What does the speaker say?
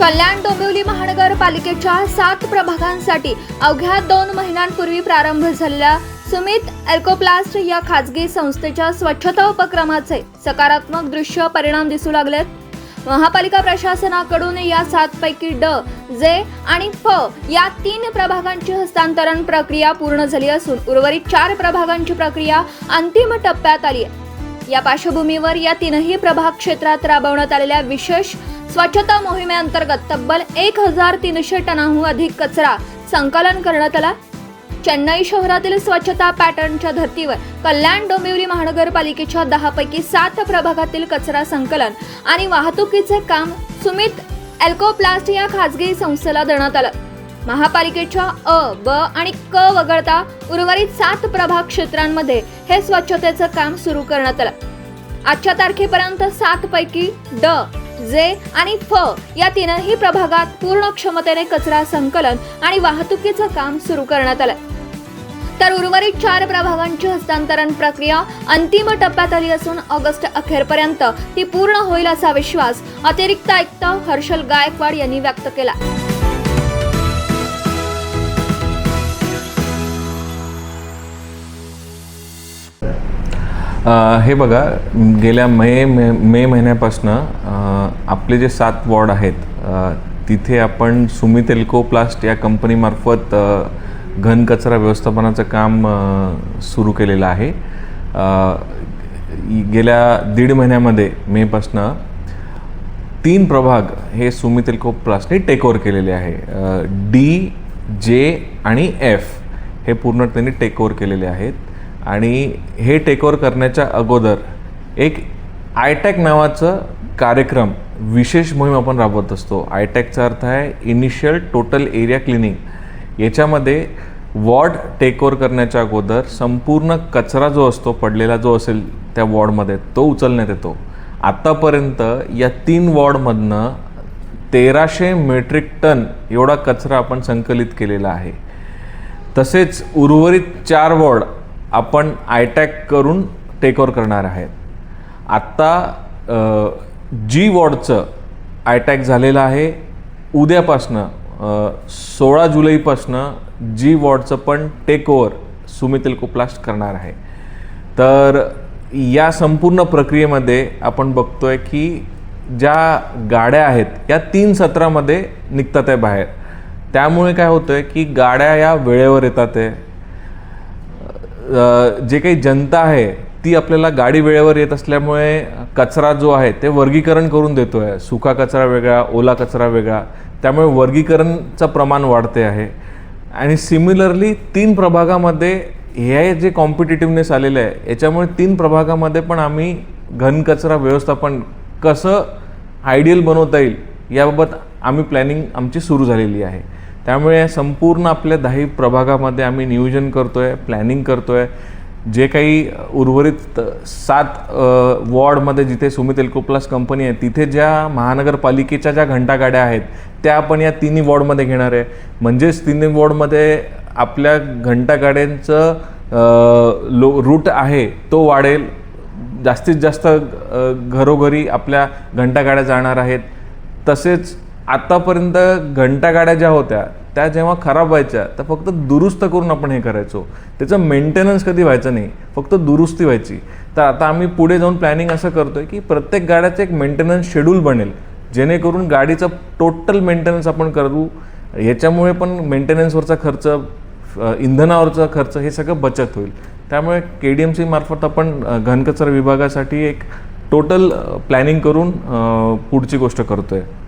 कल्याण डोंबिवली महानगरपालिकेच्या सात प्रभागांसाठी अवघ्या दोन महिन्यांपूर्वी प्रारंभ झालेल्या सुमित एल्कोप्लास्ट या खाजगी संस्थेच्या स्वच्छता उपक्रमाचे सकारात्मक दृश्य परिणाम दिसू लागलेत. महापालिका प्रशासनाकडून या सातपैकी ड जे आणि फ या तीन प्रभागांची हस्तांतरण प्रक्रिया पूर्ण झाली असून उर्वरित चार प्रभागांची प्रक्रिया अंतिम टप्प्यात आली आहे. या पार्श्वभूमीवर या तीनही प्रभाग क्षेत्रात राबवण्यात आलेल्या विशेष स्वच्छता मोहिमेअंतर्गत तब्बल एक हजार तीनशे टनाहून अधिक कचरा संकलन करण्यात आला. चेन्नई शहरातील स्वच्छता पॅटर्नच्या धर्तीवर कल्याण डोंबिवली महानगरपालिकेच्या दहापैकी सात प्रभागातील कचरा संकलन आणि वाहतुकीचे काम सुमित एल्कोप्लास्ट या खाजगी संस्थेला देण्यात आलं. महापालिकेच्या अ ब आणि क वगळता उर्वरित सात प्रभाग क्षेत्रांमध्ये हे स्वच्छतेचं काम सुरू करण्यात आलं. आजच्या तारखेपर्यंत सात पैकी ड जे आणि फ या तीनही प्रभागात पूर्ण क्षमतेने कचरा संकलन आणि वाहतुकीचं काम सुरू करण्यात आलं. तर उर्वरित चार प्रभागांची हस्तांतरण प्रक्रिया अंतिम टप्प्यात आली असून ऑगस्ट अखेरपर्यंत ती पूर्ण होईल असा विश्वास अतिरिक्त आयुक्त हर्षल गायकवाड यांनी व्यक्त केला. हे बघा गेल्या मे मे मे महिन्यापासनं आपले जे सात वॉर्ड आहेत तिथे आपण सुमित एल्कोप्लास्ट या कंपनीमार्फत घन घनकचरा व्यवस्थापनाचं काम सुरू केलेलं आहे. गेल्या दीड महिन्यामध्ये मेपासनं तीन प्रभाग हे सुमित एल्कोप्लास्टने टेक ओव्हर केलेले आहे. डी जे आणि एफ हे पूर्ण त्यांनी टेक ओव्हर केलेले आहेत. आणि हे टेक ओव्हर करण्याच्या अगोदर एक आयटॅक नावाचं कार्यक्रम विशेष मोहीम आपण राबवत असतो. आयटॅकचा अर्थ आहे इनिशियल टोटल एरिया क्लिनिंग याच्यामध्ये वॉर्ड टेक ओव्हर करण्याच्या अगोदर संपूर्ण कचरा जो असतो पडलेला जो असेल त्या वॉर्डमध्ये तो उचलण्यात येतो. आत्तापर्यंत या तीन वॉर्डमधनं तेराशे मेट्रिक टन एवढा कचरा आपण संकलित केलेला आहे. तसेच उर्वरित चार वॉर्ड आपण आयटॅक करून टेक ओव्हर करणार आहेत. आत्ता जी वॉर्डचं आयटॅक झालेलं आहे उद्यापासनं सोळा जुलैपासनं जी वॉर्डचं पण टेक ओव्हर सुमित एल्कोप्लास्ट करणार आहे. तर या संपूर्ण प्रक्रियेमध्ये आपण बघतोय की ज्या गाड्या आहेत या तीन सत्रामध्ये निघतात आहे बाहेर. त्यामुळे काय होतं आहे की गाड्या या वेळेवर येतात आहे. जे काही जनता आहे ती आपल्याला गाडी वेळेवर येत असल्यामुळे कचरा जो आहे ते वर्गीकरण करून देतो आहे सुका कचरा वेगळा ओला कचरा वेगळा. त्यामुळे वर्गीकरणचं प्रमाण वाढते आहे. आणि सिमिलरली तीन प्रभागामध्ये हे जे कॉम्पिटिटिव्हनेस आलेलं आहे याच्यामुळे तीन प्रभागामध्ये पण आम्ही घनकचरा व्यवस्थापन कसं आयडियल बनवता येईल याबाबत आम्ही प्लॅनिंग आमची सुरू झालेली आहे. त्यामुळे संपूर्ण आपल्या दहा प्रभागामध्ये आम्ही नियोजन करतो आहे प्लॅनिंग करतो आहे जे काही उर्वरित सात वॉर्डमध्ये जिथे सुमित एल्कोप्लास कंपनी आहे तिथे ज्या महानगरपालिकेच्या ज्या घंटागाड्या आहेत त्या आपण या तिन्ही वॉर्डमध्ये घेणार आहे. म्हणजेच तिन्ही वॉर्डमध्ये आपल्या घंटागाड्यांचं लो रूट आहे तो वाढेल. जास्तीत जास्त घरोघरी आपल्या घंटागाड्या जाणार आहेत. तसेच आत्तापर्यंत घंटागाड्या ज्या होत्या त्या जेव्हा खराब व्हायच्या तर फक्त दुरुस्त करून आपण हे करायचो. त्याचं मेंटेनन्स कधी व्हायचं नाही फक्त दुरुस्ती व्हायची. तर आता आम्ही पुढे जाऊन प्लॅनिंग असं करतो आहे की प्रत्येक गाड्याचं एक मेंटेनन्स शेड्यूल बनेल. जेणेकरून गाडीचं टोटल मेंटेनन्स आपण करू. याच्यामुळे पण मेंटेनन्सवरचा खर्च इंधनावरचा खर्च हे सगळं बचत होईल. त्यामुळे के डी एम सी मार्फत आपण घनकचरा विभागासाठी एक टोटल प्लॅनिंग करून पुढची गोष्ट करतो आहे